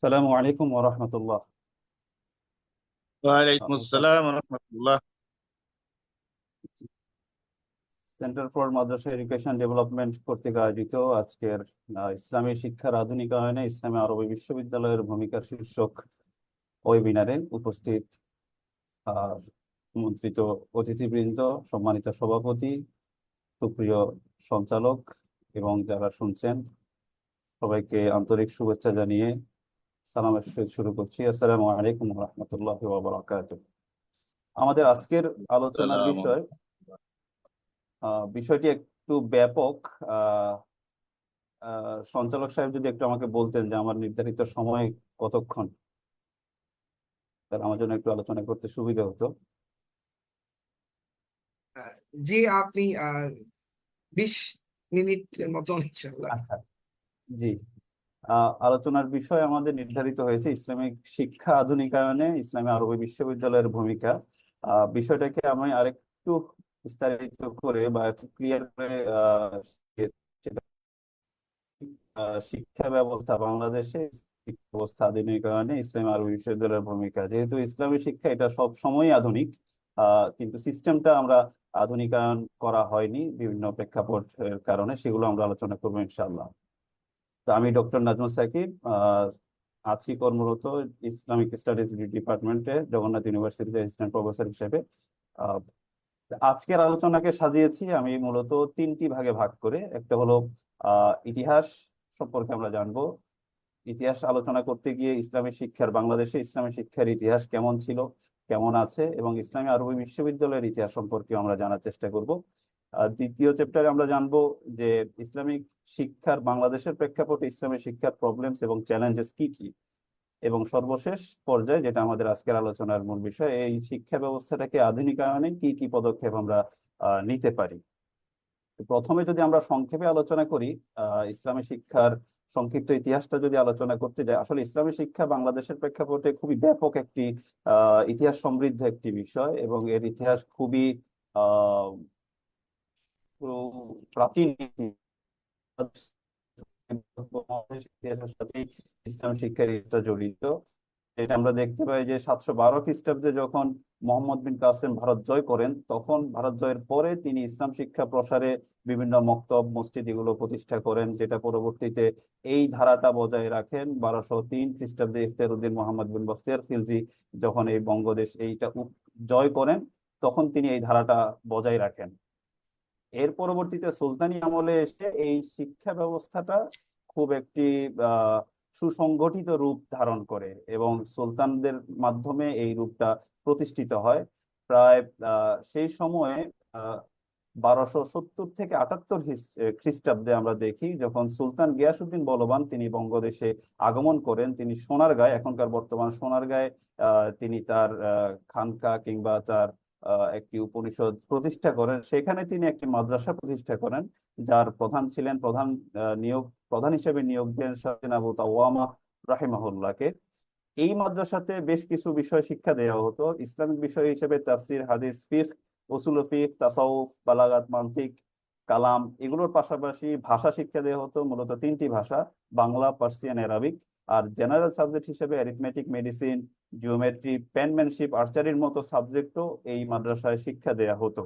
সালামু আলাইকুম ওয়া রাহমাতুল্লাহ। ওয়া আলাইকুম আসসালাম ওয়া centre for madrasa education development কর্তৃক আয়োজিত আজকের ইসলামী শিক্ষার আধুনিকায়নে ইসলামী আরবি বিশ্ববিদ্যালয়ের ভূমিকা শীর্ষক ওয়েবিনারে উপস্থিত আমন্ত্রিত অতিথিবৃন্দ সম্মানিত সভাপতি সুপ্রিয় সঞ্চালক এবং যারা শুনছেন সবাইকে আন্তরিক শুভেচ্ছা জানিয়ে সালামের সহিত শুরু করছি। আসসালামু আলাইকুম রহমতুল্লাহ আমাদের আজকের আলোচনার বিষয় বিষয়টি একটু ব্যাপক। সঞ্চালক সাহেব যদি একটু আমাকে বলতেন যে আমার নির্ধারিত সময় কতক্ষণ? তাহলে আমার জন্য একটু আলোচনা করতে সুবিধা হতো। জি আপনি বিশ মিনিটের মতন ইনশাল্লাহ আচ্ছা। জি। আলোচনার বিষয় আমাদের নির্ধারিত হয়েছে ইসলামিক শিক্ষা আধুনিকায়নে, ইসলামী আরবি বিশ্ববিদ্যালয়ের ভূমিকা। বিষয়টাকে আমি আরেকটু বিস্তারিত করে বা ক্লিয়ার করে শিক্ষা ব্যবস্থা, বাংলাদেশে ব্যবস্থা আধুনিকায়নে ইসলামী আরবি বিশ্ববিদ্যালয়ের ভূমিকা। যেহেতু ইসলামী শিক্ষা এটা সব সময়ই আধুনিক কিন্তু সিস্টেমটা আমরা আধুনিকায়ন করা হয়নি বিভিন্ন প্রেক্ষাপটের কারণে সেগুলো আমরা আলোচনা করব ইনশাআল্লাহ। আমি ডক্টর নাজমুল সাকিব আছি কর্মরত ইসলামিক স্টাডিজ ডিপার্টমেন্টে, জগন্নাথ ইউনিভার্সিটিতে অ্যাসিস্ট্যান্ট প্রফেসর হিসেবে। আজকের আলোচনাকে সাজিয়েছি আমি মূলত তিনটি ভাগে ভাগ করে। একটা হলো ইতিহাস সম্পর্কে আমরা জানব। ইতিহাস আলোচনা করতে গিয়ে ইসলামী শিক্ষার, বাংলাদেশে ইসলামী শিক্ষার ইতিহাস কেমন ছিল, কেমন আছে এবং ইসলামী আরবি বিশ্ববিদ্যালয়ের ইতিহাস সম্পর্কে আমরা জানার চেষ্টা করব। আর দ্বিতীয় চ্যাপ্টারে আমরা জানব যে ইসলামিক শিক্ষার, বাংলাদেশের প্রেক্ষাপটে ইসলামিক শিক্ষার প্রবলেমস এবং চ্যালেঞ্জেস কি কি? এবং সর্বশেষ পর্যায়ে যেটা আমাদের আজকের আলোচনার মূল বিষয়, এই শিক্ষা ব্যবস্থাটাকে আধুনিকায়নে কি কি পদক্ষেপ আমরা নিতে পারি? প্রথমে যদি আমরা সংক্ষেপে আলোচনা করি ইসলামী শিক্ষার সংক্ষিপ্ত ইতিহাসটা যদি আলোচনা করতে যাই, আসলে ইসলামী শিক্ষা বাংলাদেশের প্রেক্ষাপটে খুবই ব্যাপক একটি ইতিহাস সমৃদ্ধ একটি বিষয় এবং এর ইতিহাস খুবই আহ পুরো প্রাচীন ইতিহাসের সাথে ইসলাম শিক্ষার জড়িত। এটা আমরা দেখতে পাই যে সাতশো বারো খ্রিস্টাব্দে যখন মোহাম্মদ বিন কাসেম ভারত জয় করেন, তখন ভারত জয়ের পরে তিনি ইসলাম শিক্ষা প্রসারে বিভিন্ন মক্তব, মসজিদ এগুলো প্রতিষ্ঠা করেন, যেটা পরবর্তীতে এই ধারাটা বজায় রাখেন বারোশো তিন খ্রিস্টাব্দে ইফতিয়ার উদ্দিন মোহাম্মদ বিন বখতিয়ার খিলজি যখন এই বঙ্গদেশ এইটা জয় করেন, তখন তিনি এই ধারাটা বজায় রাখেন। এর পরবর্তীতে সুলতানি আমলে এসে এই শিক্ষা ব্যবস্থাটা খুব একটি সুসংগঠিত রূপ ধারণ করে এবং সুলতানদের মাধ্যমে এই রূপটা প্রতিষ্ঠিত হয়। প্রায় সেই সময়ে বারোশো সত্তর থেকে আটাত্তর খ্রিস্টাব্দে আমরা দেখি যখন সুলতান গিয়াসুদ্দিন বলবান, তিনি বঙ্গদেশে আগমন করেন, তিনি সোনারগাঁয়, এখনকার বর্তমান সোনারগাঁয়ে তিনি তার খানকা কিংবা তার একটি উপনিষদ প্রতিষ্ঠা করেন। সেখানে তিনি একটি মাদ্রাসা প্রতিষ্ঠা করেন, যার প্রধান ছিলেন, প্রধান নিয়োগ, প্রধান হিসেবে নিয়োগ দেন শাহিন আবু তাওয়ামা রাহিমাহুল্লাহকে। এই মাদ্রাসাতে বেশ কিছু বিষয় শিক্ষা দেওয়া হতো। ইসলামিক বিষয় হিসেবে তাফসির, হাদিস, ফিকহ, উসুল ফিকহ, তাসাউফ, বালাগাত, মান্তিক, কালাম এগুলোর পাশাপাশি ভাষা শিক্ষা দেওয়া হতো, মূলত তিনটি ভাষা, বাংলা, পার্সিয়ান, অ্যারাবিক। আর জেনারেল সাবজেক্ট হিসেবে অ্যারিথমেটিক মেডিসিন জিওমেট্রি পেনম্যানশিপ আর্চারির মতো সাবজেক্টও এই মাদ্রাসায় শিক্ষা দেয়া হতো।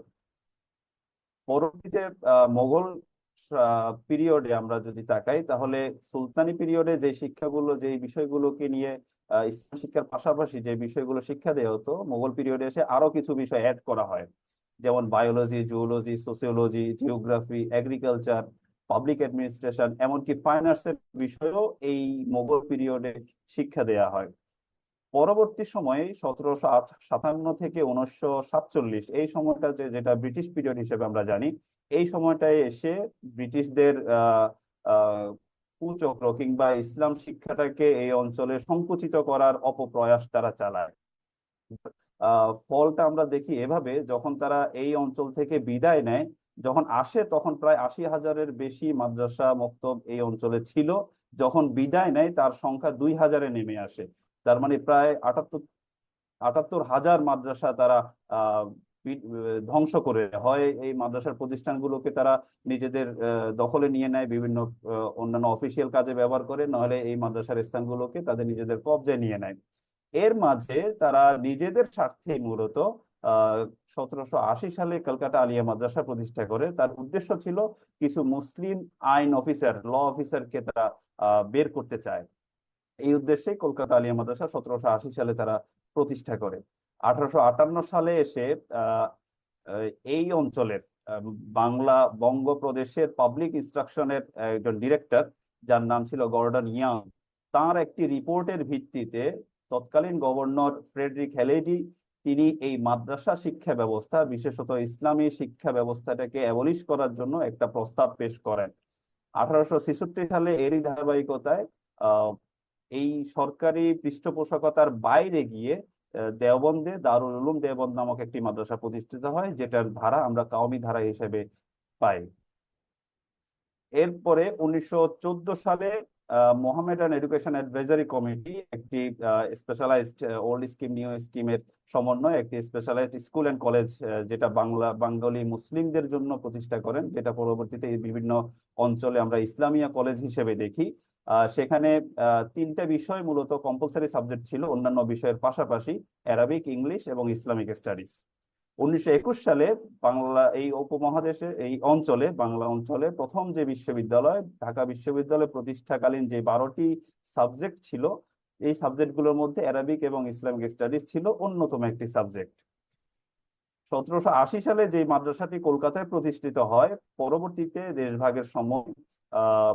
পরবর্তীতে মোগল পিরিয়ডে আমরা যদি তাকাই, তাহলে সুলতানি পিরিয়ডে যে শিক্ষাগুলো, যে বিষয়গুলোকে নিয়ে ইসলাম শিক্ষার পাশাপাশি যে বিষয়গুলো শিক্ষা দেওয়া হতো মোগল পিরিয়ডে এসে আরও কিছু বিষয় অ্যাড করা হয়। যেমন biology zoology sociology geography agriculture public administration এমনকি ফাইন আর্টসের বিষয়েও এই মোগল পিরিয়ডে শিক্ষা দেয়া হয়। পরবর্তী সময়ে সতেরোশো সাতান্ন থেকে উনিশশো সাতচল্লিশ, এই সময়টা যেটা ব্রিটিশ পিরিয়ড হিসেবে আমরা জানি, এই সময়টায় এসে ব্রিটিশদের কুচক্র কিংবা ইসলাম শিক্ষাটাকে এই অঞ্চলে সংকুচিত করার অপপ্রয়াস তারা চালায়। ফলটা আমরা দেখি এভাবে, যখন তারা এই অঞ্চল থেকে বিদায় নেয়, যখন আসে তখন প্রায় আশি হাজারের বেশি মাদ্রাসা মক্তব এই অঞ্চলে ছিল। যখন বিদায় নেয় তার সংখ্যা দুই হাজারে নেমে আসে। তার মানে প্রায় আটাত্তর আটাত্তর হাজার মাদ্রাসা তারা ধ্বংস করে। হয় এই মাদ্রাসার প্রতিষ্ঠানগুলোকে তারা নিজেদের দখলে নিয়ে নেয়, বিভিন্ন অন্যান্য অফিসিয়াল কাজে ব্যবহার করে, নাহলে এই মাদ্রাসার স্থানগুলোকে তাদের নিজেদের কবজায় নিয়ে নেয়। এর মাঝে তারা নিজেদের স্বার্থে মূলত সতেরোশো আশি সালে কলকাতা আলিয়া মাদ্রাসা প্রতিষ্ঠা করে। তার উদ্দেশ্য ছিল কিছু মুসলিম আইন অফিসার, ল অফিসারকে তারা বের করতে চায়। এই উদ্দেশ্যে কলকাতা আলিয়া মাদ্রাসা সতেরোশো আশি সালে তারা প্রতিষ্ঠা করে। আঠারোশো আটান্ন সালে এসে এই অঞ্চলের বাংলা বঙ্গপ্রদেশের পাবলিক ইনস্ট্রাকশনের একজন ডিরেক্টর যার নাম ছিল গর্ডন ইয়াং তার একটি রিপোর্টের ভিত্তিতে তৎকালীন গভর্নর ফ্রেডরিক হেলেডি, তিনি এই মাদ্রাসা শিক্ষা ব্যবস্থা, বিশেষত ইসলামী শিক্ষা ব্যবস্থাটাকে অ্যাবলিশ করার জন্য একটা প্রস্তাব পেশ করেন। আঠারোশো ছেষট্টি সালে এরই ধারাবাহিকতায় এই সরকারি পৃষ্ঠপোষকতার বাইরে গিয়ে দেওবন্দে দারুল উলুম দেওবন্দ নামক একটি মাদ্রাসা প্রতিষ্ঠিত হয়, যেটার ধারা আমরা কাওমি ধারা হিসেবে পাই। এরপরে উনিশশো চোদ্দ সালে মোহামেডান এডুকেশন অ্যাডভাইজারি কমিটি একটি স্পেশালাইজড ওল্ড স্কিম নিউ স্কিমের সমন্বয় একটি স্পেশালাইজড স্কুল অ্যান্ড কলেজ যেটা বাংলা, বাঙালি মুসলিমদের জন্য প্রতিষ্ঠা করেন, যেটা পরবর্তীতে বিভিন্ন অঞ্চলে আমরা ইসলামিয়া কলেজ হিসেবে দেখি। সেখানে তিনটা বিষয় মূলত কম্পালসারি সাবজেক্ট ছিল, অন্যান্য বিষয়ের পাশাপাশি অ্যারাবিক ইংলিশ এবং ইসলামিক স্টাডিজ উনিশশো একুশ সালে বাংলা, এই উপমহাদেশে, এই অঞ্চলে, বাংলা অঞ্চলে প্রথম যে বিশ্ববিদ্যালয়, ঢাকা বিশ্ববিদ্যালয় প্রতিষ্ঠাকালীন যে বারোটি সাবজেক্ট ছিল, এই সাবজেক্টগুলোর মধ্যে অ্যারাবিক এবং ইসলামিক স্টাডিজ ছিল অন্যতম একটি সাবজেক্ট সতেরোশো আশি সালে যে মাদ্রাসাটি কলকাতায় প্রতিষ্ঠিত হয়, পরবর্তীতে দেশভাগের সময় আহ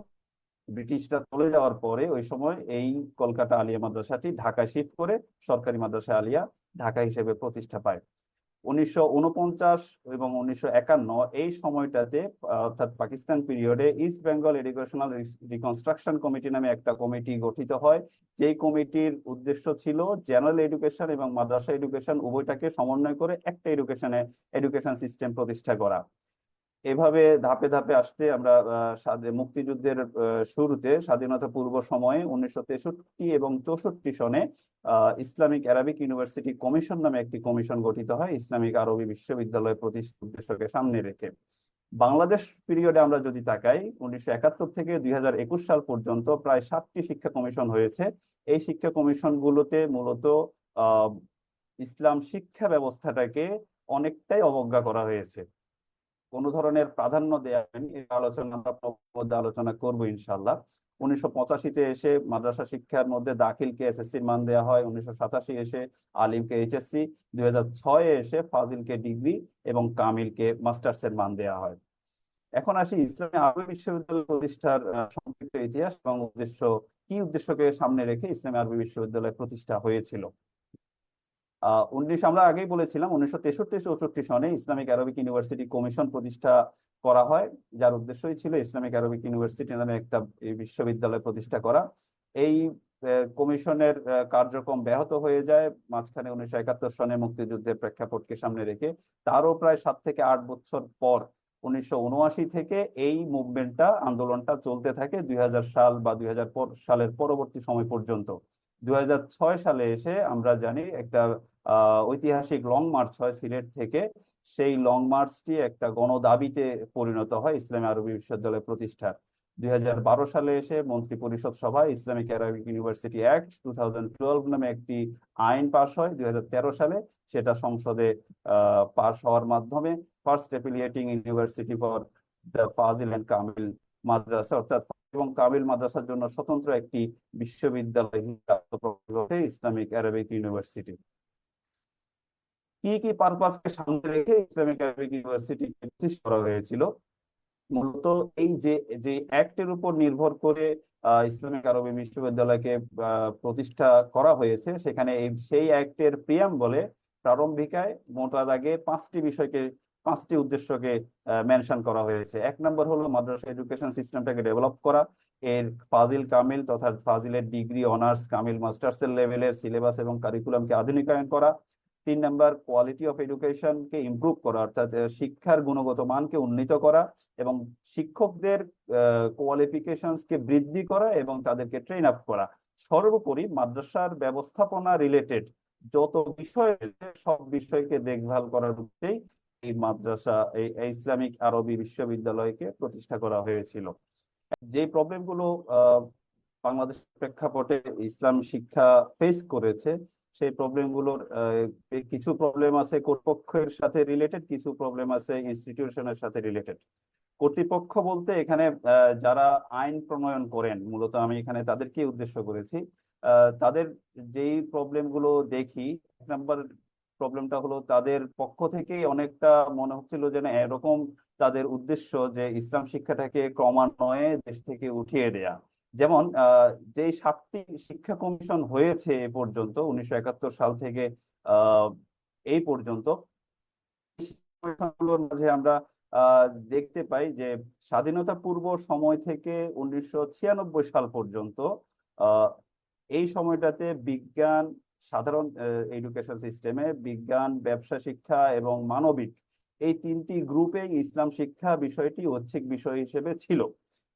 ব্রিটিশরা চলে যাওয়ার পরে ওই সময় এই কলকাতা আলিয়া মাদ্রাসাটি ঢাকায় শিফট করে সরকারি মাদ্রাসা আলিয়া ঢাকা হিসেবে প্রতিষ্ঠা পায়। উনিশশো উনপঞ্চাশ এবং উনিশশো একান্ন এই সময়টাতে অর্থাৎ পাকিস্তান পিরিয়ডে East Bengal educational reconstruction committee নামে একটা কমিটি গঠিত হয়। যেই কমিটির উদ্দেশ্য ছিল জেনারেল এডুকেশন এবং মাদ্রাসা এডুকেশন উভয়টাকে সমন্বয় করে একটা এডুকেশনে এডুকেশন সিস্টেম প্রতিষ্ঠা করা। এভাবে ধাপে ধাপে আসতে আমরা মুক্তিযুদ্ধের শুরুতে স্বাধীনতা পূর্ব সময়ে উনিশশো তেষট্টি এবং চৌষট্টি সনে ইসলামিক অ্যারাবিক ইউনিভার্সিটি কমিশন নামে একটি কমিশন গঠিত হয়, ইসলামিক আরবি বিশ্ববিদ্যালয় প্রতিষ্ঠা উদ্দেশ্যকে সামনে রেখে। বাংলাদেশ পিরিয়ডে আমরা যদি তাকাই, উনিশশো একাত্তর থেকে দুই সাল পর্যন্ত প্রায় সাতটি শিক্ষা কমিশন হয়েছে। এই শিক্ষা কমিশনগুলোতে মূলত ইসলাম শিক্ষা ব্যবস্থাটাকে অনেকটাই অবজ্ঞা করা হয়েছে। কোনো ধরনের প্রাধান্য দেওয়া এই আলোচনা আমরা পরবর্তী আলোচনা করব ইনশাল্লাহ উনিশশো পঁচাশিতে এসে মাদ্রাসা শিক্ষার মধ্যে দাখিলকে এসএসসির মান দেওয়া হয়। উনিশশো সাতাশি এসে আলিমকে এইচএসসি দুই হাজার ছয়ে এসে ফাজিলকে ডিগ্রি এবং কামিলকে মাস্টার্সের মান দেওয়া হয়। এখন আসি ইসলামী আরবি বিশ্ববিদ্যালয় প্রতিষ্ঠার সংক্ষিপ্ত ইতিহাস এবং উদ্দেশ্য। কি উদ্দেশ্যকে সামনে রেখে ইসলামী আরবি বিশ্ববিদ্যালয় প্রতিষ্ঠা হয়েছিল? উনিশ, আমরা আগেই বলেছিলাম, উনিশশো তেষট্টি চৌষট্টি সনে ইসলামিক আরবিক ইউনিভার্সিটি কমিশন প্রতিষ্ঠা করা হয়, যার উদ্দেশ্যই ছিল ইসলামিক আরবিক ইউনিভার্সিটি নামে একটা বিশ্ববিদ্যালয় প্রতিষ্ঠা করা। এই কমিশনের কার্যক্রম ব্যাহত হয়ে যায়, মাঝখানে উনিশশো একাত্তর সনে মুক্তিযুদ্ধের প্রেক্ষাপটকে সামনে রেখে। তারও প্রায় সাত থেকে আট বছর পর উনিশশো উনআশি থেকে এই মুভমেন্টটা, আন্দোলনটা চলতে থাকে দুই হাজার সাল বা দুই হাজার সালের পরবর্তী সময় পর্যন্ত। দুই হাজার ছয় সালে এসে আমরা জানি একটা ঐতিহাসিক লং মার্চ হয় সিলেট থেকে। সেই লং মার্চটি একটা গণদাবিতে পরিণত হয় ইসলামী আরবি বিশ্ববিদ্যালয় প্রতিষ্ঠার। দুই হাজার বারো সালে এসে মন্ত্রী পরিষদ সভায় Islamic Arabic university act two নামে একটি আইন পাশ হয় দুই হাজার তেরো সালে। সেটা সংসদে পাশ হওয়ার মাধ্যমে first affiliating university for the Fazil and Kamil madrasa, অর্থাৎ এবং কামিল মাদ্রাসার জন্য স্বতন্ত্র একটি বিশ্ববিদ্যালয় ইসলামিক আরবিক ইউনিভার্সিটি। কি কি পারপাসকে সামনে রেখে ইসলামিক আরবিক ইউনিভার্সিটি প্রতিষ্ঠা করা হয়েছিল? মূলত এই যে যে অ্যাক্টের উপর নির্ভর করে ইসলামিক আরবি বিশ্ববিদ্যালয়কে প্রতিষ্ঠা করা হয়েছে, সেখানে এই, সেই অ্যাক্টের প্রিয়াম বলে প্রারম্ভিকায় মোটা দাগে পাঁচটি বিষয়কে, পাঁচটি উদ্দেশ্যকে মেনশন করা হয়েছে। এক নম্বর হলো মাদ্রাসা এডুকেশন সিস্টেমটাকে ডেভেলপ করা। এর ফাজিল কামিল তথা ফাজিলের ডিগ্রি অনার্স কামিল মাস্টার্স এর লেভেলের সিলেবাস এবং কারিকুলামকে আধুনিকায়ন করা। তিন নাম্বার কোয়ালিটি অফ এডুকেশনকে ইমপ্রুভ করা, অর্থাৎ শিক্ষার গুণগত মানকে উন্নীত করা এবং শিক্ষকদের কোয়ালিফিকেশনসকে বৃদ্ধি করা এবং তাদেরকে ট্রেন আপ করা। সর্বোপরি মাদ্রাসার ব্যবস্থাপনা রিলেটেড যত বিষয় সব বিষয়কে দেখভাল করার উদ্দেশ্যেই এই মাদ্রাসা, এই ইসলামিক আরবি বিশ্ববিদ্যালয়কে প্রতিষ্ঠা করা হয়েছিল। যে প্রবলেমগুলো বাংলাদেশ প্রেক্ষাপটে ইসলাম শিক্ষা ফেস করেছে সেই প্রবলেম প্রবলেমগুলোর কিছু প্রবলেম আছে কর্তৃপক্ষের সাথে রিলেটেড কিছু প্রবলেম আছে ইনস্টিটিউশনের সাথে রিলেটেড কর্তৃপক্ষ বলতে এখানে যারা আইন প্রণয়ন করেন, মূলত আমি এখানে তাদেরকে উদ্দেশ্য করেছি তাদের যেই প্রবলেমগুলো দেখি, এক নাম্বার প্রবলেমটা হলো তাদের পক্ষ থেকেই অনেকটা মনে হচ্ছিল যেন এরকম তাদের উদ্দেশ্য যে ইসলাম শিক্ষাটাকে ক্রমান্বয়ে দেশ থেকে উঠিয়ে দেয়া। যেমন যে সাতটি শিক্ষা কমিশন হয়েছে এ পর্যন্ত, উনিশশো একাত্তর সাল থেকে এই পর্যন্ত মাঝে আমরা দেখতে পাই যে স্বাধীনতা পূর্ব সময় থেকে উনিশশো ছিয়ানব্বই সাল পর্যন্ত এই সময়টাতে বিজ্ঞান, সাধারণ এডুকেশন সিস্টেমে বিজ্ঞান, ব্যবসা শিক্ষা এবং মানবিক, এই তিনটি গ্রুপে ইসলাম শিক্ষা বিষয়টি ঐচ্ছিক বিষয় হিসেবে ছিল।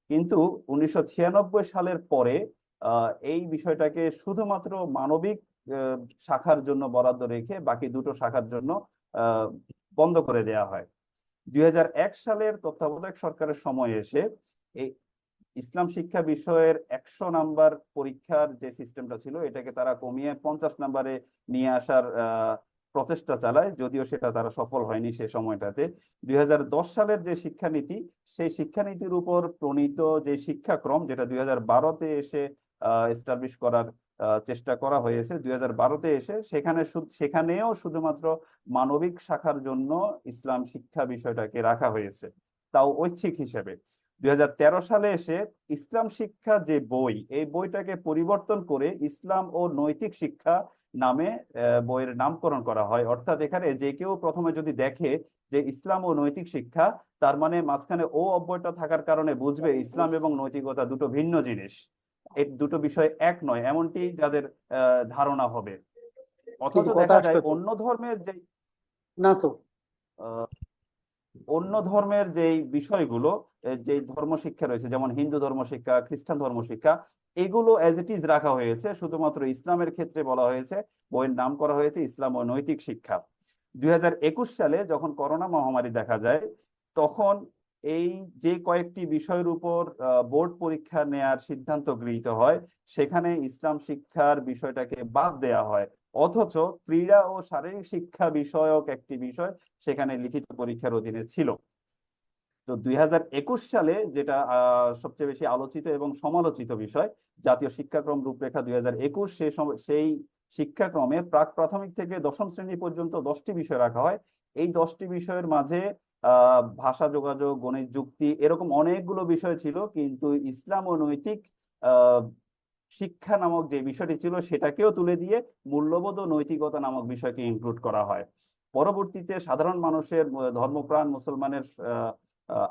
কিন্তু উনিশশো ছিয়ানব্বই সালের পরে এই বিষয়টাকে শুধুমাত্র মানবিক শাখার জন্য বরাদ্দ রেখে বাকি দুটো শাখার জন্য বন্ধ করে দেয়া হয়। দুই হাজার এক সালের তত্ত্বাবধায়ক সরকারের সময় এসে এই ইসলাম শিক্ষা বিষয়ের একশো নাম্বার পরীক্ষার যে সিস্টেমটা ছিল এটাকে তারা কমিয়ে পঞ্চাশ নাম্বারে নিয়ে আসার আহ, প্রচেষ্টা চালায় যদিও সেটা তারা সফল হয়নি সে সময়টাতে। দুই সালের যে শিক্ষানীতি সেই শিক্ষানীতির উপর প্রণীত যে শিক্ষাক্রম যেটা দুই বারোতে এসে এস্টাবলিশ করার আহ, চেষ্টা করা হয়েছে দুই বারোতে এসে সেখানে সেখানেও শুধুমাত্র মানবিক শাখার জন্য ইসলাম শিক্ষা বিষয়টাকে রাখা হয়েছে তাও ঐচ্ছিক হিসেবে। দুই হাজার তেরো সালে এসে ইসলাম শিক্ষা যে বই এই বইটাকে পরিবর্তন করে ইসলাম ও নৈতিক শিক্ষা নামে বইয়ের নামকরণ করা হয়। অর্থাৎ এখানে যে কেউ প্রথমে যদি দেখে যে ইসলাম ও নৈতিক শিক্ষা তার মানে মাঝখানে ও অব্যয়টা থাকার কারণে বুঝবে ইসলাম এবং নৈতিকতা দুটো ভিন্ন জিনিস। এই দুটো বিষয় এক নয় এমনটি যাদের আহ, ধারণা হবে। অথচ দেখা যায় অন্য ধর্মের যে না তো। অন্য ধর্মের যেই বিষয়গুলো যে ধর্ম শিক্ষা রয়েছে, যেমন হিন্দু ধর্ম শিক্ষা, খ্রিস্টান ধর্ম শিক্ষা, এগুলো অ্যাজ ইট ইজ রাখা হয়েছে। শুধুমাত্র ইসলামের ক্ষেত্রে বলা হয়েছে, বইয়ের নাম করা হয়েছে ইসলাম ও নৈতিক শিক্ষা। দুই হাজার একুশ সালে যখন করোনা মহামারী দেখা যায়, তখন এই যে কয়েকটি বিষয়ের উপর বোর্ড পরীক্ষা নেয়ার সিদ্ধান্ত গৃহীত হয়। সেখানে ইসলাম শিক্ষার বিষয়টাকে বাদ দেয়া হয়। অথচ ক্রীড়া ও শারীরিক শিক্ষা বিষয়ক একটি বিষয় সেখানে লিখিত পরীক্ষার অধীনে ছিল। তো দুই হাজার একুশ সালে যেটা সবচেয়ে বেশি আলোচিত এবং সমালোচিত বিষয়, জাতীয় শিক্ষাক্রম রূপরেখা দুই হাজার একুশ, সে সেই শিক্ষাক্রমে প্রাক প্রাথমিক থেকে দশম শ্রেণি পর্যন্ত দশটি বিষয় রাখা হয়। এই দশটি বিষয়ের মাঝে ভাষা যোগাযোগ, গণিত, যুক্তি এরকম অনেকগুলো বিষয় ছিল, কিন্তু ইসলাম ও নৈতিক শিক্ষা নামক যে বিষয়টি ছিল সেটাকেও তুলে দিয়ে মূল্যবোধ ও নৈতিকতা নামক বিষয়কে ইনক্লুড করা হয়। পরবর্তীতে সাধারণ মানুষের ধর্মপ্রাণ মুসলমানের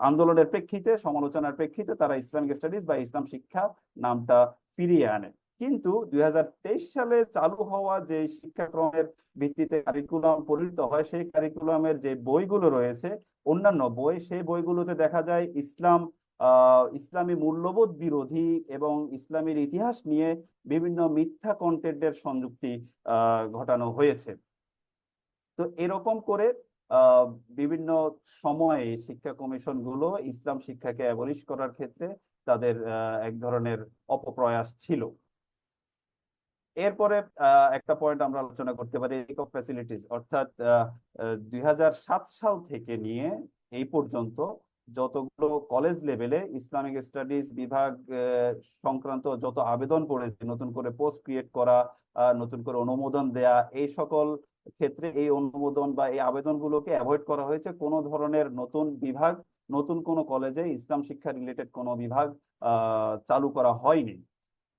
আন্দোলনের প্রেক্ষিতে, সমালোচনার প্রেক্ষিতে তারা ইসলামিক স্টাডিজ বা ইসলাম শিক্ষা নামটা ফিরিয়ে আনে। কিন্তু দুই হাজার তেইশ সালে চালু হওয়া যে শিক্ষাক্রমের ভিত্তিতে কারিকুলাম পরিণত হয়, সেই কারিকুলামের যে বইগুলো রয়েছে, অন্যান্য বই, সেই বইগুলোতে দেখা যায় ইসলাম ইসলামী মূল্যবোধ বিরোধী এবং ইসলামের ইতিহাস নিয়ে বিভিন্ন মিথ্যা কন্টেন্টের সংযুক্তি ঘটানো হয়েছে। তো এরকম করে বিভিন্ন সময়ে শিক্ষা কমিশনগুলো ইসলাম শিক্ষাকে অ্যাবলিশ করার ক্ষেত্রে তাদের এক ধরনের অপপ্রয়াস ছিল। এরপরে একটা পয়েন্ট আমরা আলোচনা করতে পারি ফ্যাসিলিটিস অর্থাৎ দুই সাল থেকে নিয়ে এই পর্যন্ত যতগুলো কলেজ লেভেলে ইসলামিক স্টাডিজ বিভাগ সংক্রান্ত যত আবেদন পড়েছে, নতুন করে পোস্ট ক্রিয়েট করা নতুন করে অনুমোদন দেয়া, এই সকল ক্ষেত্রে এই অনুমোদন বা এই আবেদনগুলোকে অ্যাভয়েড করা হয়েছে। কোনো ধরনের নতুন বিভাগ, নতুন কোনো কলেজে ইসলাম শিক্ষা রিলেটেড কোনো বিভাগ চালু করা হয়নি।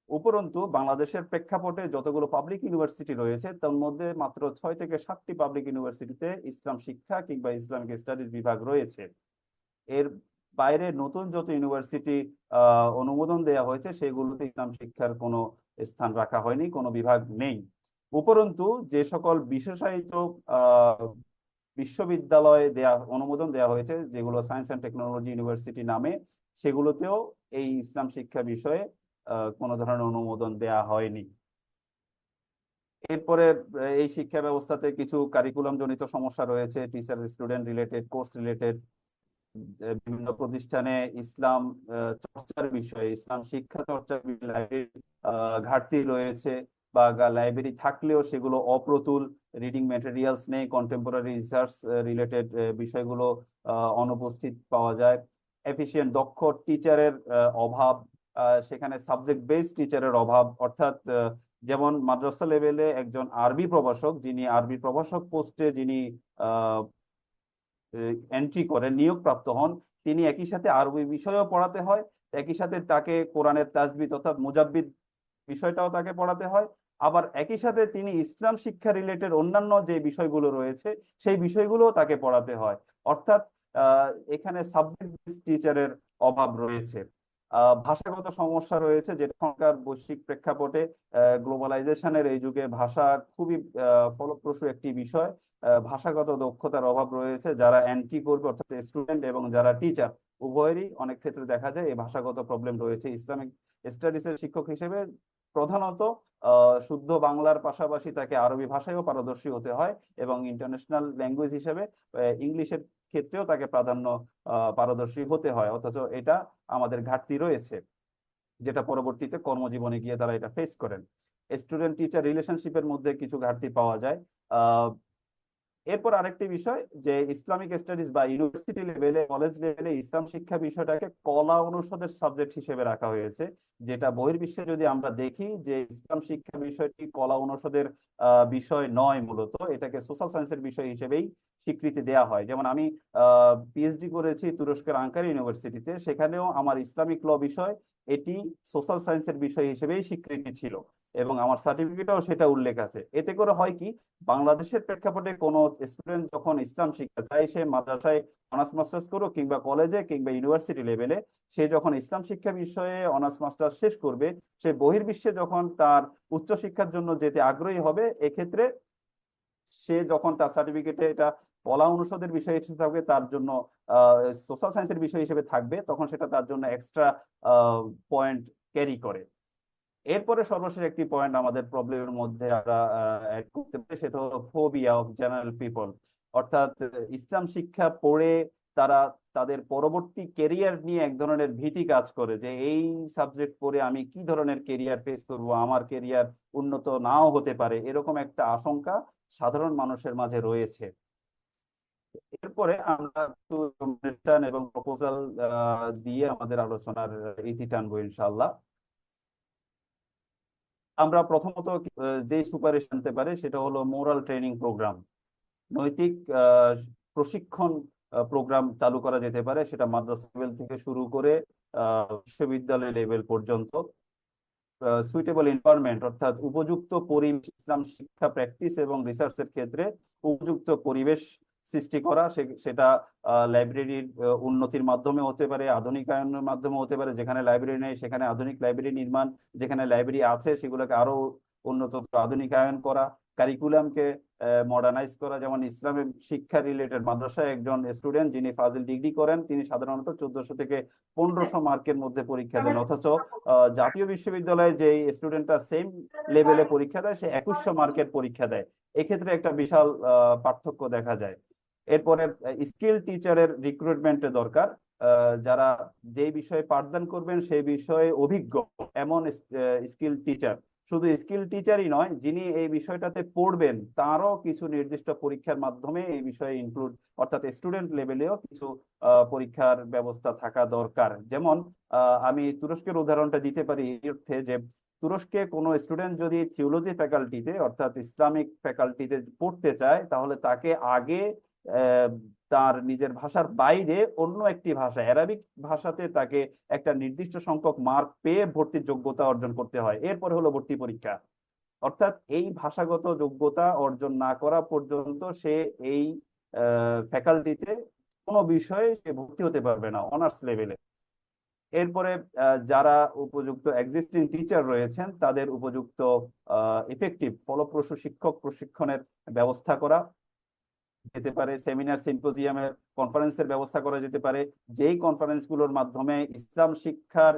উপরন্তু, বাংলাদেশের প্রেক্ষাপটে যতগুলো পাবলিক ইউনিভার্সিটি রয়েছে, তার মধ্যে মাত্র ছয় থেকে সাতটি পাবলিক ইউনিভার্সিটিতে ইসলাম শিক্ষা কিংবা ইসলামিক স্টাডিজ বিভাগ রয়েছে। এর বাইরে নতুন যত ইউনিভার্সিটি অনুমোদন দেওয়া হয়েছে, সেগুলোতে ইসলাম শিক্ষার কোনো স্থান রাখা হয়নি, কোনো বিভাগ নেই। উপরন্তু, যে সকল বিশেষায়িত বিশ্ববিদ্যালয়ে দেয়া, অনুমোদন দেওয়া হয়েছে, যেগুলো সায়েন্স অ্যান্ড টেকনোলজি ইউনিভার্সিটি নামে, সেগুলোতেও এই ইসলাম শিক্ষা বিষয়ে কোনো ধরনের অনুমোদন দেয়া হয়নি। এরপরে এই শিক্ষা ব্যবস্থাতে কিছু কারিকুলাম জনিত সমস্যা রয়েছে teacher student related course related বিভিন্ন প্রতিষ্ঠানে ইসলাম চর্চার বিষয়ে, ইসলাম শিক্ষা চর্চার ঘাটতি রয়েছে বা লাইব্রেরি থাকলেও সেগুলো অপ্রতুল রিডিং ম্যাটেরিয়ালস নেই কন্টেম্পোরারি রিসার্চ রিলেটেড বিষয়গুলো অনুপস্থিত পাওয়া যায়। এফিশিয়েন্ট দক্ষ টিচারের অভাব সেখানে সাবজেক্ট বেসড টিচারের অভাব, অর্থাৎ যেমন মাদ্রাসা লেভেলে একজন আরবি প্রভাষক, যিনি আরবি প্রভাষক পোস্টে যিনি এন্ট্রি করেন, নিয়োগপ্রাপ্ত হন, তিনি একই সাথে আরবি বিষয়ও পড়াতে হয়, একই সাথে তাকে কোরআনের তাজবিদ অর্থাৎ মুজাব্বিদ বিষয়টাও তাকে পড়াতে হয়, আবার একই সাথে তিনি ইসলাম শিক্ষা রিলেটেড অন্যান্য যে বিষয়গুলো রয়েছে, সেই বিষয়গুলো তাকে পড়াতে হয়। অর্থাৎ এখানে সাবজেক্ট টিচারের অভাব রয়েছে। ভাষাগত সমস্যা রয়েছে, যেটা এখনকার বৈশ্বিক প্রেক্ষাপটে গ্লোবালাইজেশনের এই যুগে ভাষা খুবই ফলপ্রসূ একটি বিষয়। ভাষাগত দক্ষতার অভাব রয়েছে। যারা এন্ট্রি করবে অর্থাৎ স্টুডেন্ট এবং যারা টিচার উভয়েরই অনেক ক্ষেত্রে দেখা যায় এই ভাষাগত প্রবলেম রয়েছে। ইসলামিক স্টাডিজের শিক্ষক হিসেবে প্রধানত শুদ্ধ বাংলার পাশাপাশি তাকে আরবি ভাষায়ও পারদর্শী হতে হয় এবং ইন্টারন্যাশনাল ল্যাঙ্গুয়েজ হিসেবে ইংলিশের ক্ষেত্রেও তাকে প্রাধান্য পারদর্শী হতে হয়। অথচ এটা আমাদের ঘাটতি রয়েছে, যেটা পরবর্তীতে কর্মজীবনে গিয়ে তারা এটা ফেস করেন। স্টুডেন্ট টিচার রিলেশনশিপের মধ্যে কিছু ঘাটতি পাওয়া যায়। এরপর আরেকটি বিষয় যে ইসলামিক স্টাডিজ বা ইউনিভার্সিটি লেভেলে, কলেজ লেভেলে ইসলাম শিক্ষা বিষয়টাকে কলা অনুষদের সাবজেক্ট হিসেবে রাখা হয়েছে, যেটা বহির্বিশ্বে যদি আমরা দেখি যে ইসলাম শিক্ষা বিষয়টি কলা অনুষদের বিষয় নয় মূলত, এটাকে সোশ্যাল সায়েন্সের বিষয় হিসেবেই স্বীকৃতি দেওয়া হয়। যেমন আমি পিএইচডি করেছি তুরস্কের আঙ্কারা ইউনিভার্সিটিতে, সেখানেও আমার ইসলামিক ল বিষয় এটি সোশ্যাল সায়েন্সের বিষয় হিসেবেই স্বীকৃতি ছিল। এবং আমার সার্টিফিকেটেও সেটা উল্লেখ আছে। এতে করে হয় কি, বাংলাদেশের প্রেক্ষাপটে কোনো স্টুডেন্ট যখন ইসলাম শিক্ষা চায়, সে মাদ্রাসায় অনার্স মাস্টার্স করুক কিংবা কলেজে কিংবা ইউনিভার্সিটি লেভেলে সে যখন ইসলাম শিক্ষা বিষয়ে অনার্স মাস্টার্স শেষ করবে, সে বহির্বিশ্বে যখন তার উচ্চশিক্ষার জন্য যেতে আগ্রহী হবে, এক্ষেত্রে সে যখন তার সার্টিফিকেটে এটা কলা অনুষদের বিষয় হিসেবে থাকবে, তার জন্য সোশ্যাল সায়েন্সের বিষয় হিসেবে থাকবে, তখন সেটা তার জন্য এক্সট্রা পয়েন্ট ক্যারি করে। এরপরে সর্বশেষ একটি পয়েন্ট আমাদের প্রবলেমের মধ্যে আমরা করতে পারি, সেটা হলো ফোবিয়া অফ জেনারেল পিপল অর্থাৎ ইসলাম শিক্ষা পড়ে তারা তাদের পরবর্তী কেরিয়ার নিয়ে এক ধরনের ভীতি কাজ করে যে এই সাবজেক্ট পড়ে আমি কি ধরনের কেরিয়ার ফেস করব, আমার কেরিয়ার উন্নত নাও হতে পারে, এরকম একটা আশঙ্কা সাধারণ মানুষের মাঝে রয়েছে। এরপরে আমরা এবং প্রপোজাল দিয়ে আমাদের আলোচনার ইতি টানবো ইনশাআল্লাহ। আমরা প্রথমত যে সুপারিশ আনতে পারে সেটা হলো মোরাল ট্রেনিং প্রোগ্রাম। নৈতিক প্রশিক্ষণ প্রোগ্রাম চালু করা যেতে পারে, সেটা মাদ্রাসা লেভেল থেকে শুরু করে বিশ্ববিদ্যালয় লেভেল পর্যন্ত। সুইটেবল এনভায়রনমেন্ট অর্থাৎ উপযুক্ত পরিবেশ, ইসলাম শিক্ষা প্র্যাকটিস এবং রিসার্চের ক্ষেত্রে উপযুক্ত পরিবেশ সৃষ্টি করা সেটা লাইব্রেরির উন্নতির মাধ্যমে হতে পারে আধুনিকায়নের মাধ্যমে হতে পারে যেখানে লাইব্রেরি নেই সেখানে আধুনিক লাইব্রেরি নির্মাণ যেখানে লাইব্রেরি আছে সেগুলোকে আরও উন্নত আধুনিকায়ন করা কারিকুলামকে মডার্নাইজ করা যেমন ইসলামের শিক্ষা রিলেটেড মাদ্রাসায় একজন স্টুডেন্ট যিনি ফাজিল ডিগ্রি করেন তিনি সাধারণত চোদ্দশো থেকে পনেরোশো মার্কের মধ্যে পরীক্ষা দেন অথচ জাতীয় বিশ্ববিদ্যালয়ে যে স্টুডেন্টটা সেম লেভেলে পরীক্ষা দেয় সে একুশশো মার্কের পরীক্ষা দেয়। এক্ষেত্রে একটা বিশাল আহ, পার্থক্য দেখা যায়। এরপরে স্কিল টিচারের রিক্রুটমেন্টের দরকার। যারা যে বিষয়ে পাঠদান করবেন সেই বিষয়ে অভিজ্ঞ, এমন স্কিল টিচার। শুধু স্কিল টিচারই নয়, যিনি এই বিষয়টাতে পড়বেন, তারও কিছু নির্দিষ্ট পরীক্ষার মাধ্যমে এই বিষয়ে ইনক্লুড অর্থাৎ স্টুডেন্ট লেভেলেও কিছু পরীক্ষার ব্যবস্থা থাকা দরকার। যেমন আমি তুরস্কের উদাহরণটা দিতে পারি এই অর্থে যে, তুরস্কে কোনো স্টুডেন্ট যদি থিওলজি ফ্যাকাল্টিতে অর্থাৎ ইসলামিক ফ্যাকাল্টিতে পড়তে চায়, তাহলে তাকে আগে তার নিজের ভাষার বাইরে অন্য একটি ভাষা অ্যারাবিক ভাষাতে তাকে একটা নির্দিষ্ট সংখ্যক মার্ক পেয়ে ভর্তির যোগ্যতা অর্জন করতে হয়। এরপর হলো ভর্তি পরীক্ষা। অর্থাৎ এই ভাষাগত যোগ্যতা অর্জন না করা পর্যন্ত সে এই ফ্যাকাল্টিতে কোনো বিষয়ে সে ভর্তি হতে পারবে না অনার্স লেভেলে এরপরে যারা উপযুক্ত এক্সিস্টিং টিচার রয়েছেন, তাদের উপযুক্ত ইফেক্টিভ ফলপ্রসূ শিক্ষক প্রশিক্ষণের ব্যবস্থা করা যেতে পারে সেমিনার সিম্পোজিয়ামের কনফারেন্সের ব্যবস্থা করা যেতে পারে। যেই কনফারেন্সগুলোর মাধ্যমে ইসলাম শিক্ষার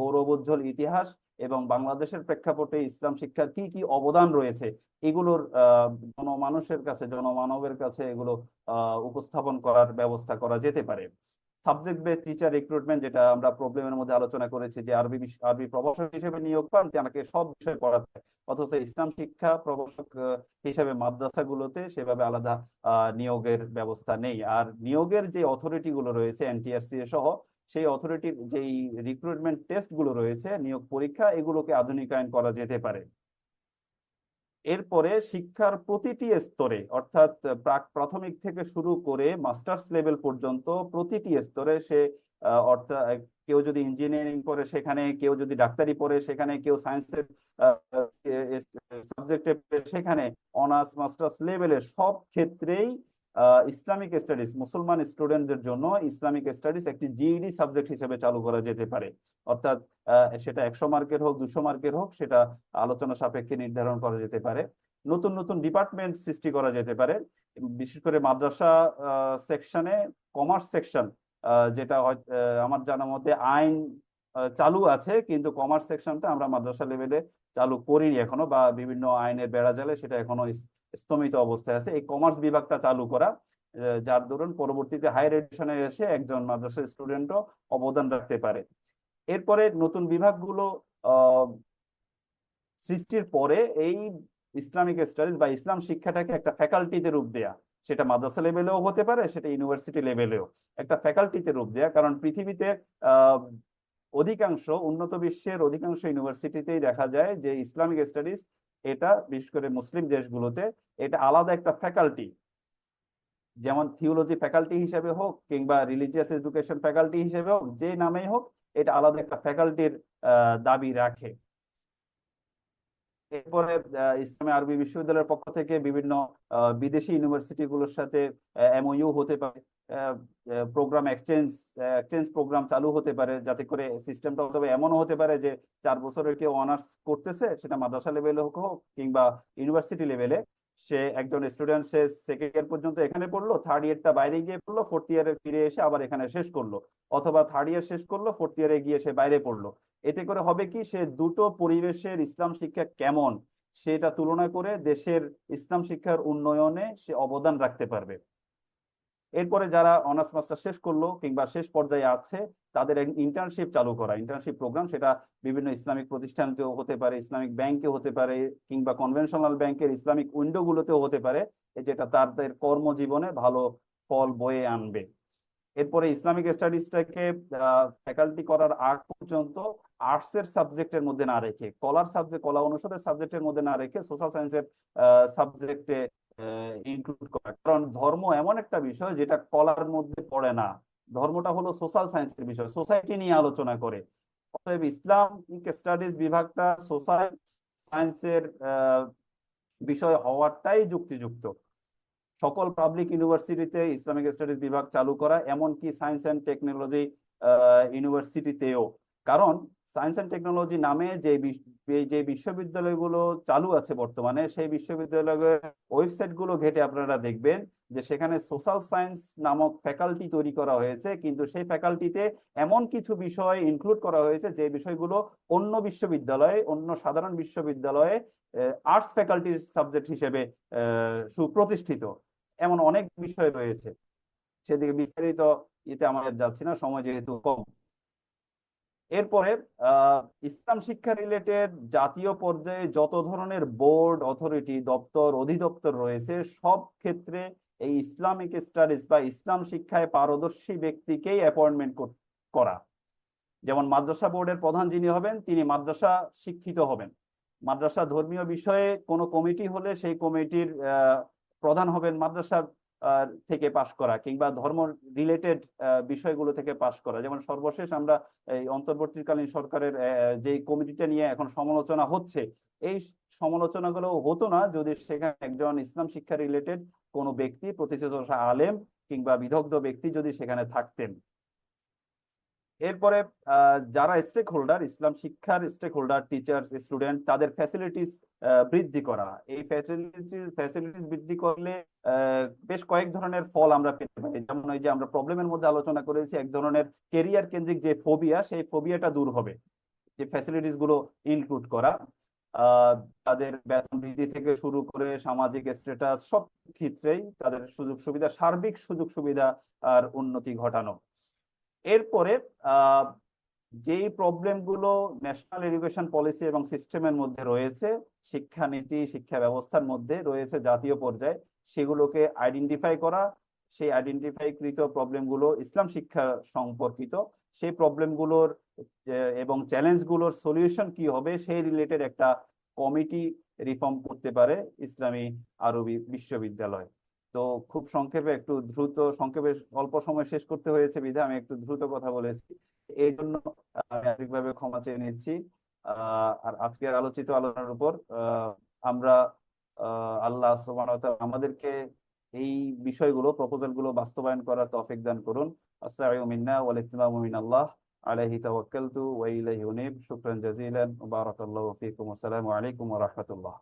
গৌরবোজ্জ্বল ইতিহাস এবং বাংলাদেশের প্রেক্ষাপটে ইসলাম শিক্ষার কি কি অবদান রয়েছে, এগুলোর জনমানুষের কাছে, জনমানবের কাছে এগুলো উপস্থাপন করার ব্যবস্থা করা যেতে পারে। সাবজেক্ট বেস টিচার রিক্রুটমেন্ট যেটা আমরা প্রবলেমের মধ্যে আলোচনা করেছি, যে আরবি আরবি প্রভাষক হিসেবে নিয়োগ পান তাকে সব বিষয় পড়াতে অথচ ইসলাম শিক্ষা প্রভাষক হিসেবে মাদ্রাসাগুলোতে সেভাবে আলাদা নিয়োগের ব্যবস্থা নেই। আর নিয়োগের যে অথরিটি গুলো রয়েছে এনটিআরসি সহ, সেই অথরিটির যেই রিক্রুটমেন্ট টেস্টগুলো রয়েছে, নিয়োগ পরীক্ষা, এগুলোকে আধুনিকায়ন করা যেতে পারে। এরপরে শিক্ষার প্রতিটি স্তরে, অর্থাৎ প্রাক প্রাথমিক থেকে শুরু করে মাস্টার্স লেভেল পর্যন্ত প্রতিটি স্তরে সে অর্থাৎ কেউ যদি ইঞ্জিনিয়ারিং পড়ে সেখানে, কেউ যদি ডাক্তারি পড়ে সেখানে, কেউ সায়েন্সের সাবজেক্টে সেখানে, অনার্স, মাস্টার্স লেভেলে সব ক্ষেত্রেই ইসলামিক স্টাডিজ মুসলমান স্টুডেন্টদের জন্য ইসলামিক স্টাডিজ একটি জিইডি সাবজেক্ট হিসেবে চালু করা যেতে পারে। অর্থাৎ সেটা একশো মার্কের হোক, দুশো মার্কের হোক, সেটা আলোচনা সাপেক্ষে নির্ধারণ করা যেতে পারে। নতুন নতুন ডিপার্টমেন্ট সৃষ্টি করা যেতে পারে। বিশেষ করে মাদ্রাসা সেকশনে কমার্স সেকশন যেটা আমার জানা মতে আইন চালু আছে, কিন্তু কমার্স সেকশনটা আমরা মাদ্রাসা লেভেলে চালু করিনি এখনও বা বিভিন্ন আইনের বেড়াজালে সেটা এখনও স্তমিত অবস্থায় আছে। এই কমার্স বিভাগটা চালু করা যার দরুন পরবর্তীতে হায়ার এডুকেশনে এসে একজন মাদ্রাসা স্টুডেন্টও অবদান রাখতে পারে। এরপরে নতুন বিভাগগুলো সৃষ্টির পরে এই ইসলামিক স্টাডিজ বা ইসলাম শিক্ষাটাকে একটা ফ্যাকাল্টিতে রূপ দেয়া, সেটা মাদ্রাসা লেভেলেও হতে পারে, সেটা ইউনিভার্সিটি লেভেলেও একটা ফ্যাকাল্টিতে রূপ দেয়া, কারণ পৃথিবীতে অধিকাংশ, উন্নত বিশ্বের অধিকাংশ ইউনিভার্সিটিতেই দেখা যায় যে ইসলামিক স্টাডিজ এটা, বিশেষ করে মুসলিম দেশগুলোতে, এটা আলাদা একটা ফ্যাকাল্টি। যেমন থিওলজি ফ্যাকাল্টি হিসেবে হোক কিংবা রিলিজিয়াস এডুকেশন ফ্যাকাল্টি হিসেবে হোক, যে নামেই হোক, এটা আলাদা একটা ফ্যাকাল্টির দাবি রাখে। এরপরে ইসলামী আরবি বিশ্ববিদ্যালয়ের পক্ষ থেকে বিভিন্ন বিদেশি ইউনিভার্সিটি গুলোর সাথে এমওইউ হতে পারে। প্রোগ্রাম এক্সচেঞ্জ এক্সচেঞ্জ প্রোগ্রাম চালু হতে পারে, যাতে করে সিস্টেমটা তবে এমনও হতে পারে যে চার বছরের কেউ অনার্স করতেছে, সেটা মাদ্রাসা লেভেলে হোক হোক, কিংবা ইউনিভার্সিটি লেভেলে সে একজন স্টুডেন্ট সে সেকেন্ড ইয়ার পর্যন্ত এখানে পড়ল থার্ড ইয়ারটা বাইরে গিয়ে পড়ল ফোর্থ ইয়ারে ফিরে এসে আবার এখানে শেষ করল, অথবা থার্ড ইয়ার শেষ করল ফোর্থ ইয়ারে গিয়ে সে বাইরে পড়ল। এতে করে হবে কি, সে দুটো পরিবেশের ইসলাম শিক্ষা কেমন, সেটা তুলনা করে দেশের ইসলাম শিক্ষার উন্নয়নে সে অবদান রাখতে পারবে। এরপরে যারা অনার্স মাস্টার শেষ করল কিংবা শেষ পর্যায়ে আছে, তাদের ইন্টার্নশিপ চালু করা। ইন্টার্নশিপ প্রোগ্রাম সেটা বিভিন্ন ইসলামিক প্রতিষ্ঠানকেও হতে পারে, ইসলামিক ব্যাংকে হতে পারে, কিংবা কনভেনশনাল ব্যাংকের ইসলামিক উইন্ডো গুলোতেও হতে পারে যেটা তাদের কর্মজীবনে ভালো ফল বয়ে আনবে। এরপরে ইসলামিক স্টাডিজটাকে ফ্যাকাল্টি করার আগ পর্যন্ত আর্টস এর সাবজেক্টের মধ্যে না রেখে কলার সাবজেক্ট কলা অনুষদের সাবজেক্টের মধ্যে না রেখে সোশ্যাল সায়েন্সের সাবজেক্টে ইনক্লুড করা। কারণ ধর্ম এমন একটা বিষয় যেটা কলার মধ্যে পড়ে না। ধর্মটা হলো সোশ্যাল সায়েন্সের বিষয়। সোসাইটি নিয়ে আলোচনা করে। অতএব ইসলামিক স্টাডিজ বিভাগটা সোশ্যাল সায়েন্সের বিষয় হওয়াটাই যুক্তিযুক্ত। সকল পাবলিক ইউনিভার্সিটিতে ইসলামিক স্টাডিজ বিভাগ চালু করা, এমনকি সায়েন্স অ্যান্ড টেকনোলজি ইউনিভার্সিটিতেও কারণ সায়েন্স অ্যান্ড টেকনোলজি নামে যে যে বিশ্ববিদ্যালয়গুলো চালু আছে বর্তমানে, সেই বিশ্ববিদ্যালয়ের ওয়েবসাইটগুলো ঘেটে আপনারা দেখবেন যে সেখানে সোশ্যাল সায়েন্স নামক ফ্যাকাল্টি তৈরি করা হয়েছে। কিন্তু সেই ফ্যাকাল্টিতে এমন কিছু বিষয় ইনক্লুড করা হয়েছে যে বিষয়গুলো অন্য বিশ্ববিদ্যালয়ে, অন্য সাধারণ বিশ্ববিদ্যালয়ে আর্টস ফ্যাকাল্টির সাবজেক্ট হিসেবে সুপ্রতিষ্ঠিত। এমন অনেক বিষয় রয়েছে। সেদিকে বিস্তারিত ইতে আমাদের যাচ্ছি না, সময় যেহেতু কম। এরপরে ইসলাম শিক্ষা রিলেটেড জাতীয় পর্যায়ে যত ধরনের বোর্ড অথরিটি দপ্তর, অধিদপ্তর রয়েছে, সব ক্ষেত্রে এই ইসলামিক স্টাডিজ বা ইসলাম শিক্ষায় পারদর্শী ব্যক্তিকেই অ্যাপয়েন্টমেন্ট করা যেমন মাদ্রাসা বোর্ডের প্রধান যিনি হবেন, তিনি মাদ্রাসা শিক্ষিত হবেন। মাদ্রাসা ধর্মীয় বিষয়ে কোনো কমিটি হলে সেই কমিটির প্রধান হবেন মাদ্রাসা থেকে পাশ করা কিংবা ধর্ম রিলেটেড বিষয়গুলো থেকে পাশ করা। যেমন সর্বশেষ আমরা এই অন্তর্বর্তীকালীন সরকারের যে কমিটিটা নিয়ে এখন সমালোচনা হচ্ছে, এই সমালোচনাগুলো হতো না যদি সেখানে একজন ইসলাম শিক্ষা রিলেটেড কোনো ব্যক্তি প্রতিষ্ঠিত আলেম কিংবা বিদগ্ধ ব্যক্তি যদি সেখানে থাকতেন। এরপরে যারা স্টেক হোল্ডার ইসলাম শিক্ষার স্টেক হোল্ডার টিচার স্টুডেন্ট তাদের ফ্যাসিলিটিস বৃদ্ধি করা। এই ফ্যাসিলিটিস ফ্যাসিলিটিস বৃদ্ধি করলে বেশ কয়েক ধরনের ফল আমরা পেতে পারি। যেমন ওই যে আমরা প্রবলেমের মধ্যে আলোচনা করেছি, এক ধরনের কেরিয়ার কেন্দ্রিক যে ফোবিয়া সেই ফোবিয়াটা দূর হবে। যে ফ্যাসিলিটিসগুলো ইনক্লুড করা তাদের বেতন বৃদ্ধি থেকে শুরু করে সামাজিক স্ট্যাটাস সব ক্ষেত্রেই তাদের সুযোগ সুবিধা সার্বিক সুযোগ সুবিধা আর উন্নতি ঘটানো। এরপরে যেই প্রবলেমগুলো ন্যাশনাল এডুকেশন পলিসি এবং সিস্টেমের মধ্যে রয়েছে, শিক্ষানীতি, শিক্ষা ব্যবস্থার মধ্যে রয়েছে জাতীয় পর্যায়ে, সেগুলোকে আইডেন্টিফাই করা, সেই আইডেন্টিফাই কৃত প্রবলেম ইসলাম শিক্ষা সম্পর্কিত, সেই প্রবলেমগুলোর এবং চ্যালেঞ্জগুলোর সলিউশন কি হবে, সেই রিলেটেড একটা কমিটি রিফর্ম করতে পারে ইসলামী আরবি বিশ্ববিদ্যালয়। তো খুব সংক্ষেপে একটু দ্রুত, সংক্ষেপে অল্প সময় শেষ করতে হয়েছে বিধায় আমি একটু দ্রুত কথা বলেছি। এই জন্য আন্তরিকভাবে ক্ষমা চেয়ে নিচ্ছি। আর আজকের আলোচিত আলোচনার উপর আমরা আল্লাহ আমাদেরকে এই বিষয়গুলো প্রপোজালগুলো বাস্তবায়ন করার তৌফিক দান করুন। আস্তাঈনু মিন্না ওয়াল ইসতিমামু মিনাল্লাহ। আলাইহি তাওয়াক্কালতু ওয়া ইলাইহি উনীব। শুকরান জাজিলান। ওয়া বারাকাল্লাহু ফীকুম। আসসালামু আলাইকুম ওয়া রাহমাতুল্লাহ।